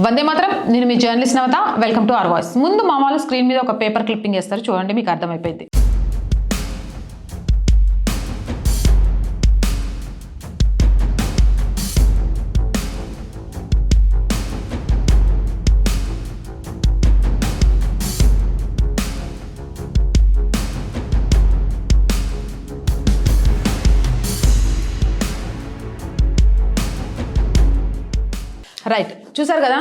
వందే మాత్రం. నేను మీ journalist Navata. Welcome to our voice. ముందు మామూలు స్క్రీన్ మీద ఒక పేపర్ క్లిప్పింగ్ వేస్తారు చూడండి మీకు అర్థమైపోయింది. రైట్ చూసారు కదా?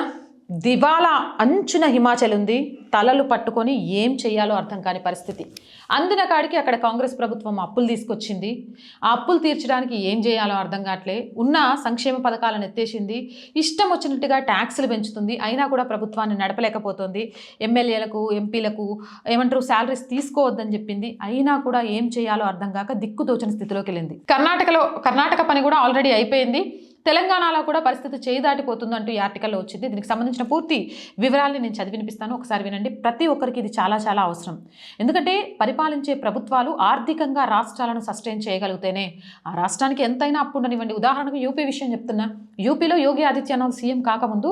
దివాలా అంచున హిమాచల్ ఉంది. తలలు పట్టుకొని ఏం చేయాలో అర్థం కాని పరిస్థితి. అందిన కాడికి అక్కడ కాంగ్రెస్ ప్రభుత్వం అప్పులు తీసుకొచ్చింది. ఆ అప్పులు తీర్చడానికి ఏం చేయాలో అర్థం కావట్లే. ఉన్న సంక్షేమ పథకాలను ఎత్తేసింది. ఇష్టం వచ్చినట్టుగా ట్యాక్సులు పెంచుతుంది. అయినా కూడా ప్రభుత్వాన్ని నడపలేకపోతుంది. ఎమ్మెల్యేలకు ఎంపీలకు ఏమంటారు శాలరీస్ తీసుకోవద్దని చెప్పింది. అయినా కూడా ఏం చేయాలో అర్థం కాక దిక్కుతోచని స్థితిలోకి వెళ్ళింది. కర్ణాటకలో కర్ణాటక పని కూడా ఆల్రెడీ అయిపోయింది. తెలంగాణలో కూడా పరిస్థితి చేయిదాటిపోతుందంటూ ఈ ఆర్టికల్లో వచ్చింది. దీనికి సంబంధించిన పూర్తి వివరాలని నేను చదివి వినిపిస్తాను ఒకసారి వినండి. ప్రతి ఒక్కరికి ఇది చాలా చాలా అవసరం. ఎందుకంటే పరిపాలించే ప్రభుత్వాలు ఆర్థికంగా రాష్ట్రాలను సస్టైన్ చేయగలిగితేనే ఆ రాష్ట్రానికి ఎంతైనా అప్పు ఉండనివ్వండి ఉదాహరణకు యూపీ విషయం చెప్తున్నా. యూపీలో యోగి ఆదిత్యనాథ్ సీఎం కాకముందు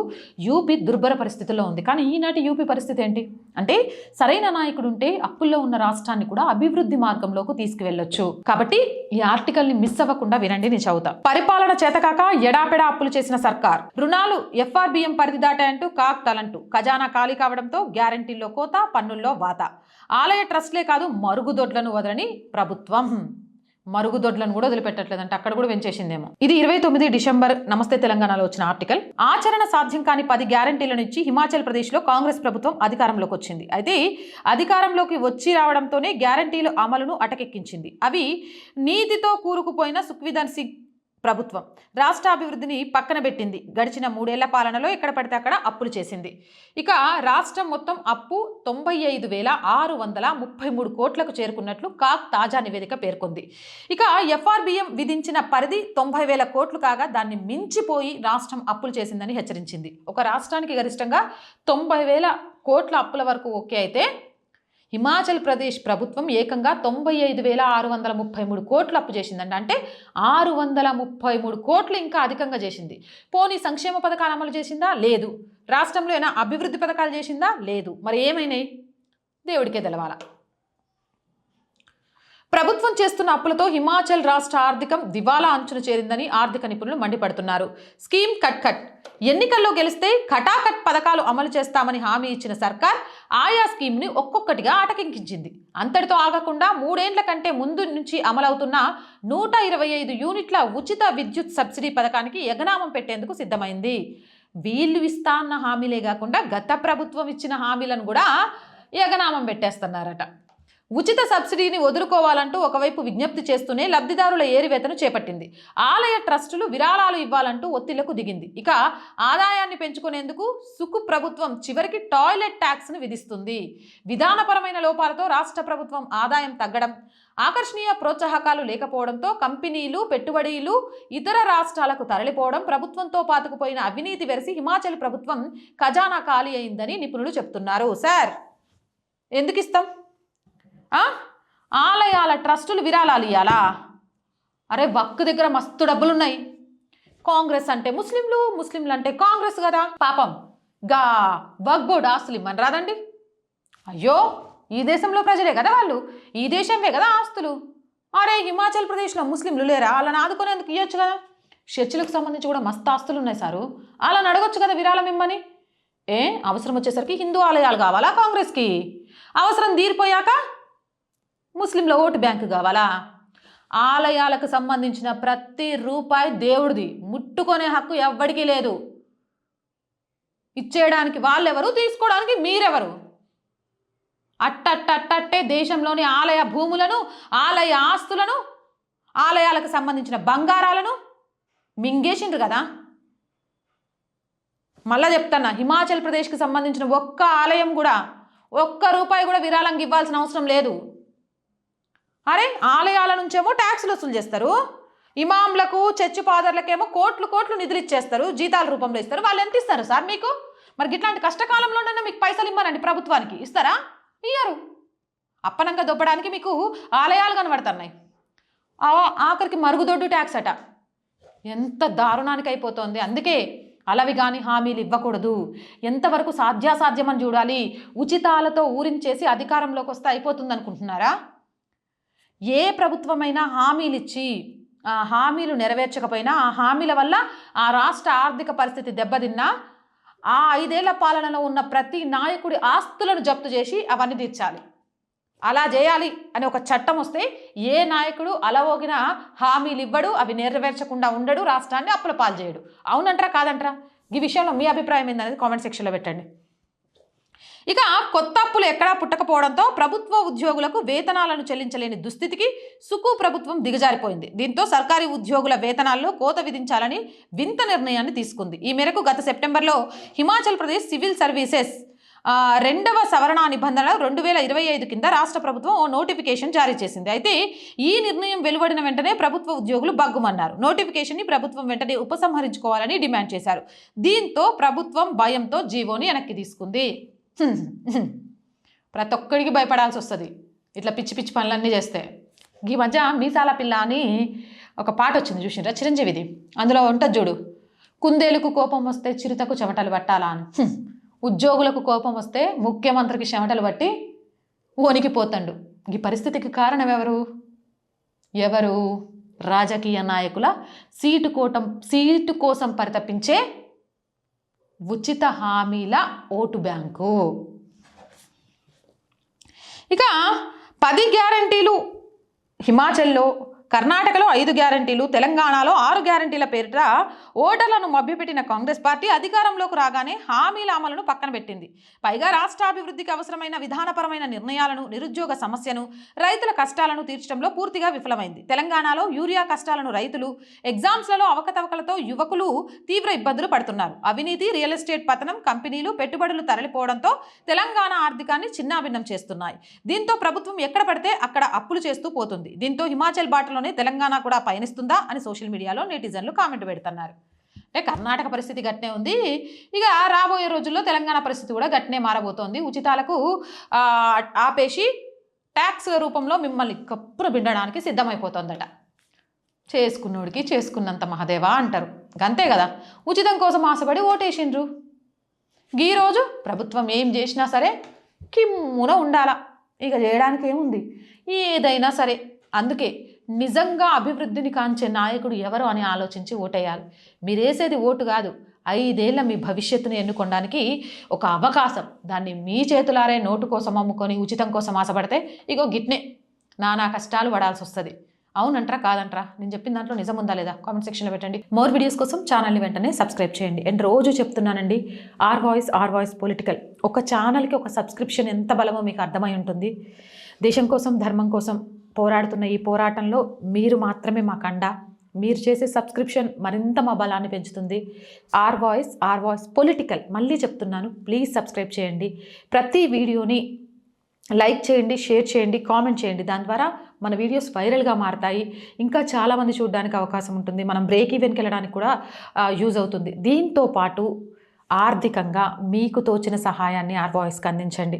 యూపీ దుర్భర పరిస్థితిలో ఉంది. కానీ ఈనాటి యూపీ పరిస్థితి ఏంటి? అంటే సరైన నాయకుడు ఉంటే అప్పుల్లో ఉన్న రాష్ట్రాన్ని కూడా అభివృద్ధి మార్గంలోకి తీసుకువెళ్ళొచ్చు. కాబట్టి ఈ ఆర్టికల్ని మిస్ అవ్వకుండా వినండి నేను చదువుతా. పరిపాలన చేతకాక ఎడాపెడా అప్పులు చేసిన సర్కార్. రుణాలు ఎఫ్ఆర్బిఎం పరిధి దాటాయంటూ కాక్ తలంటూ. ఖజానా ఖాళీ కావడంతో గ్యారంటీల్లో కోత పన్నుల్లో వాత. ఆలయ ట్రస్ట్లే కాదు మరుగుదొడ్లను వదలని ప్రభుత్వం. మరుగుదొడ్లను కూడా వదిలిపెట్టట్లేదంటే. అక్కడ కూడా పెంచేసిందేమో. ఇది ఇరవై తొమ్మిది డిసెంబర్ నమస్తే తెలంగాణలో వచ్చిన ఆర్టికల్. ఆచరణ సాధ్యం కాని పది గ్యారంటీలను ఇచ్చి హిమాచల్ ప్రదేశ్లో కాంగ్రెస్ ప్రభుత్వం అధికారంలోకి వచ్చింది. అయితే అధికారంలోకి వచ్చి రావడంతోనే గ్యారంటీలు అమలును అటకెక్కించింది. అవి నీతితో కూరుకుపోయిన సుఖ్విదన్ సింగ్ ప్రభుత్వం. రాష్ట్ర అభివృద్ధిని పక్కన పెట్టింది. గడిచిన మూడేళ్ళ పాలనలో ఎక్కడ పడితే అక్కడ అప్పులు చేసింది. ఇక రాష్ట్రం మొత్తం అప్పు తొంభై ఐదు వేల ఆరు వందల ముప్పై మూడు కోట్లకు చేరుకున్నట్లు కాక్ తాజా నివేదిక పేర్కొంది. ఇక ఎఫ్ఆర్బిఎం విధించిన పరిధి తొంభై వేల కోట్లు కాగా దాన్ని మించిపోయి రాష్ట్రం అప్పులు చేసిందని హెచ్చరించింది. ఒక రాష్ట్రానికి గరిష్టంగా తొంభై వేల కోట్ల అప్పుల వరకు ఓకే అయితే హిమాచల్ ప్రదేశ్ ప్రభుత్వం ఏకంగా తొంభై ఐదు వేల ఆరు వందల ముప్పై మూడు కోట్లు అప్పు చేసిందండి అంటే ఆరు వందల ముప్పై మూడు కోట్లు ఇంకా అధికంగా చేసింది. పోనీ సంక్షేమ పథకాలు అమలు చేసిందా? లేదు. రాష్ట్రంలో ఏమైనా అభివృద్ధి పథకాలు చేసిందా? లేదు. మరి ఏమైనాయి? దేవుడికే తెలవాలా. ప్రభుత్వం చేస్తున్న అప్పులతో హిమాచల్ రాష్ట్ర ఆర్థికం దివాలా అంచున చేరిందని ఆర్థిక నిపుణులు మండిపడుతున్నారు. Scheme cut cut. ఎన్నికల్లో గెలిస్తే కటాకట్ పథకాలు అమలు చేస్తామని హామీ ఇచ్చిన సర్కార్ ఆయా స్కీమ్ని ఒక్కొక్కటిగా అటకెక్కించింది అంతటితో ఆగకుండా మూడేండ్ల కంటే ముందు నుంచి అమలవుతున్న నూట ఇరవై ఐదు యూనిట్ల ఉచిత విద్యుత్ సబ్సిడీ పథకానికి ఎగనామం పెట్టేందుకు సిద్ధమైంది. వీళ్ళు ఇస్తా అన్న హామీలే కాకుండా గత ప్రభుత్వం ఇచ్చిన హామీలను కూడా ఎగనామం పెట్టేస్తున్నారట. ఉచిత సబ్సిడీని వదులుకోవాలంటూ ఒకవైపు విజ్ఞప్తి చేస్తూనే లబ్ధిదారుల ఏరివేతను చేపట్టింది. ఆలయ ట్రస్టులు విరాళాలు ఇవ్వాలంటూ ఒత్తిళ్ళకు దిగింది. ఇక ఆదాయాన్ని పెంచుకునేందుకు సుకు ప్రభుత్వం చివరికి టాయిలెట్ ట్యాక్స్ను విధిస్తుంది. విధానపరమైన లోపాలతో రాష్ట్ర ప్రభుత్వం ఆదాయం తగ్గడం ఆకర్షణీయ ప్రోత్సాహకాలు లేకపోవడంతో కంపెనీలు పెట్టుబడిలు ఇతర రాష్ట్రాలకు తరలిపోవడం ప్రభుత్వంతో పాతుకుపోయిన అవినీతి వెరసి హిమాచల్ ప్రభుత్వం ఖజానా ఖాళీ అయిందని నిపుణులు చెప్తున్నారు. సార్ ఎందుకు ఇస్తాం ఆలయాల ట్రస్టులు విరాళాలు ఇవ్వాలా అరే వక్కు దగ్గర మస్తు డబ్బులు ఉన్నాయి కాంగ్రెస్ అంటే ముస్లింలు ముస్లింలు అంటే కాంగ్రెస్ కదా. పాపం. గా వక్ బోర్డు ఆస్తులు ఇమ్మని రాదండి. అయ్యో ఈ దేశంలో ప్రజలే కదా వాళ్ళు. ఈ దేశంవే కదా ఆస్తులు. అరే హిమాచల్ ప్రదేశ్లో ముస్లింలు లేరా? వాళ్ళని ఆదుకునేందుకు ఇవ్వచ్చు కదా. చర్చిలకు సంబంధించి కూడా మస్తు ఆస్తులు ఉన్నాయి సారు. అలా అడగొచ్చు కదా విరాళం ఇమ్మని. ఏ అవసరం వచ్చేసరికి హిందూ ఆలయాలు కావాలా కాంగ్రెస్కి? అవసరం తీరిపోయాక ముస్లింల ఓటు బ్యాంకు కావాలా? ఆలయాలకు సంబంధించిన ప్రతి రూపాయి దేవుడిది. ముట్టుకునే హక్కు ఎవ్వడికి లేదు. ఇచ్చేయడానికి వాళ్ళెవరు? తీసుకోవడానికి మీరెవరు? అట్టట్టట్టే దేశంలోని ఆలయ భూములను ఆలయ ఆస్తులను ఆలయాలకు సంబంధించిన బంగారాలను మింగేసిండ్రు కదా? మళ్ళా చెప్తాను హిమాచల్ ప్రదేశ్కి సంబంధించిన ఒక్క ఆలయం కూడా ఒక్క రూపాయి కూడా విరాళంగా ఇవ్వాల్సిన అవసరం లేదు. అరే ఆలయాల నుంచేమో ట్యాక్స్లు వసూలు చేస్తారు. ఇమాంలకు చర్చి ఫాదర్లకేమో కోట్లు కోట్లు నిధులు ఇచ్చేస్తారు. జీతాల రూపంలో ఇస్తారు. వాళ్ళు ఎంత ఇస్తారు సార్ మీకు? మరి ఇట్లాంటి కష్టకాలంలోనే మీకు పైసలు ఇమ్మనండి ప్రభుత్వానికి. ఇస్తారా? ఇయ్యరు. అప్పనంగా దొబ్బడానికి మీకు ఆలయాలు కనబడుతున్నాయి. ఆ- ఆఖరికి మరుగుదొడ్డు ట్యాక్స్ అట. ఎంత దారుణానికి అయిపోతుంది. అందుకే అలవి కానీ హామీలు ఇవ్వకూడదు. ఎంతవరకు సాధ్యాసాధ్యమని చూడాలి? ఉచితాలతో ఊరించేసి అధికారంలోకి వస్తే అయిపోతుంది అనుకుంటున్నారా ఏ ప్రభుత్వమైనా హామీలు ఇచ్చి ఆ హామీలు నెరవేర్చకపోయినా ఆ హామీల వల్ల ఆ రాష్ట్ర ఆర్థిక పరిస్థితి దెబ్బతిన్నా ఆ ఐదేళ్ళ పాలనలో ఉన్న ప్రతి నాయకుడి ఆస్తులను జప్తు చేసి అవన్నీ తీర్చాలి. అలా చేయాలి అని ఒక చట్టం వస్తే ఏ నాయకుడు అలవోగిన హామీలు ఇవ్వడు అవి నెరవేర్చకుండా ఉండడు రాష్ట్రాన్ని అప్పుల పాలు చేయడు. అవునంటారా కాదంటారా? ఈ విషయంలో మీ అభిప్రాయం ఏందనేది కామెంట్ సెక్షన్లో పెట్టండి. ఇక కొత్త అప్పులు ఎక్కడా పుట్టకపోవడంతో ప్రభుత్వ ఉద్యోగులకు వేతనాలను చెల్లించలేని దుస్థితికి సుకు ప్రభుత్వం దిగజారిపోయింది. దీంతో సర్కారీ ఉద్యోగుల వేతనాల్లో కోత విధించాలని వింత నిర్ణయాన్ని తీసుకుంది. ఈ మేరకు గత సెప్టెంబర్లో హిమాచల్ ప్రదేశ్ సివిల్ సర్వీసెస్ రెండవ సవరణ నిబంధన రెండు వేల ఇరవై ఐదు కింద రాష్ట్ర ప్రభుత్వం ఓ నోటిఫికేషన్ జారీ చేసింది. అయితే ఈ నిర్ణయం వెలువడిన వెంటనే ప్రభుత్వ ఉద్యోగులు బగ్గుమన్నారు. నోటిఫికేషన్ని ప్రభుత్వం వెంటనే ఉపసంహరించుకోవాలని డిమాండ్ చేశారు. దీంతో ప్రభుత్వం భయంతో జీవోని వెనక్కి తీసుకుంది. ప్రతి ఒక్కడికి భయపడాల్సి వస్తుంది. ఇట్లా పిచ్చి పిచ్చి పనులన్నీ చేస్తే. ఈ మధ్య మీసాల పిల్ల అని ఒక పాట వచ్చింది చూసిండ్రా? చిరంజీవిది. అందులో ఉంటుంది చూడు. కుందేలుకు కోపం వస్తే చిరుతకు చెమటలు పట్టాలా అని. ఉద్యోగులకు కోపం వస్తే ముఖ్యమంత్రికి చెమటలు పట్టి వణికిపోతాడు. ఈ పరిస్థితికి కారణం ఎవరు? ఎవరు? రాజకీయ నాయకుల సీటు కోటం సీటు కోసం పరితపించే ఉచిత హామీల ఓటు బ్యాంకు. ఇక పది గ్యారంటీలు హిమాచల్లో కర్ణాటకలో ఐదు గ్యారంటీలు తెలంగాణలో ఆరు గ్యారంటీల పేరిట ఓటర్లను మభ్యపెట్టిన కాంగ్రెస్ పార్టీ అధికారంలోకి రాగానే హామీల అమలును పక్కన పెట్టింది. పైగా రాష్ట్రాభివృద్ధికి అవసరమైన విధానపరమైన నిర్ణయాలను నిరుద్యోగ సమస్యను రైతుల కష్టాలను తీర్చడంలో పూర్తిగా విఫలమైంది. తెలంగాణలో యూరియా కష్టాలను రైతులు ఎగ్జామ్స్లలో అవకతవకలతో యువకులు తీవ్ర ఇబ్బందులు పడుతున్నారు. అవినీతి రియల్ ఎస్టేట్ పతనం కంపెనీలు పెట్టుబడులు తరలిపోవడంతో తెలంగాణ ఆర్థికాన్ని చిన్నాభిన్నం చేస్తున్నాయి. దీంతో ప్రభుత్వం ఎక్కడ పడితే అక్కడ అప్పులు చేస్తూ పోతుంది. దీంతో హిమాచల్ బాటలోనే తెలంగాణ కూడా పయనిస్తుందా అని సోషల్ మీడియాలో నెటిజన్లు కామెంట్ పెడుతున్నారు. అంటే కర్ణాటక పరిస్థితి గట్నే ఉంది. ఇక రాబోయే రోజుల్లో తెలంగాణ పరిస్థితి కూడా గట్నే మారబోతోంది. ఉచితాలకు ఆపేసి ట్యాక్స్ రూపంలో మిమ్మల్ని కప్పున బిండడానికి సిద్ధమైపోతుందట. చేసుకున్నోడికి చేసుకున్నంత మహదేవా అంటారు. అంతే కదా. ఉచితం కోసం ఆశపడి ఓటేసిండ్రు. ఈ రోజు ప్రభుత్వం ఏం చేసినా సరే కిమ్మున ఉండాలా. ఇక చేయడానికి ఏముంది ఏదైనా సరే. అందుకే నిజంగా అభివృద్ధిని కాంచే నాయకుడు ఎవరు అని ఆలోచించి ఓటేయాలి. మీరేసేది ఓటు కాదు. ఐదేళ్ళ మీ భవిష్యత్తును ఎన్నుకోవడానికి ఒక అవకాశం. దాన్ని మీ చేతులారే నోటు కోసం అమ్ముకొని ఉచితం కోసం ఆశపడితే ఇగో గిట్నే. నానా కష్టాలు పడాల్సి వస్తుంది. అవునంటారా కాదంటారా? నేను చెప్పిన దాంట్లో నిజం ఉందా లేదా? కామెంట్ సెక్షన్లో పెట్టండి. మోర్ వీడియోస్ కోసం ఛానల్ని వెంటనే సబ్స్క్రైబ్ చేయండి. అండ్ రోజు చెప్తున్నానండి R voice R voice political. ఒక ఛానల్కి ఒక సబ్స్క్రిప్షన్ ఎంత బలమో మీకు అర్థమై ఉంటుంది. దేశం కోసం ధర్మం కోసం పోరాడుతున్న ఈ పోరాటంలో మీరు మాత్రమే మా కండ. మీరు చేసే సబ్స్క్రిప్షన్ మరింత మా బలాన్ని పెంచుతుంది. R voice R voice political. మళ్ళీ చెప్తున్నాను ప్లీజ్ సబ్స్క్రైబ్ చేయండి. ప్రతి వీడియోని లైక్ చేయండి షేర్ చేయండి కామెంట్ చేయండి. దాని ద్వారా మన వీడియోస్ వైరల్గా మారతాయి. ఇంకా చాలామంది చూడడానికి అవకాశం ఉంటుంది. మనం బ్రేక్ ఈవెన్కి వెళ్ళడానికి కూడా యూజ్ అవుతుంది. దీంతో పాటు ఆర్థికంగా మీకు తోచిన సహాయాన్ని ఆర్ వాయిస్కి అందించండి.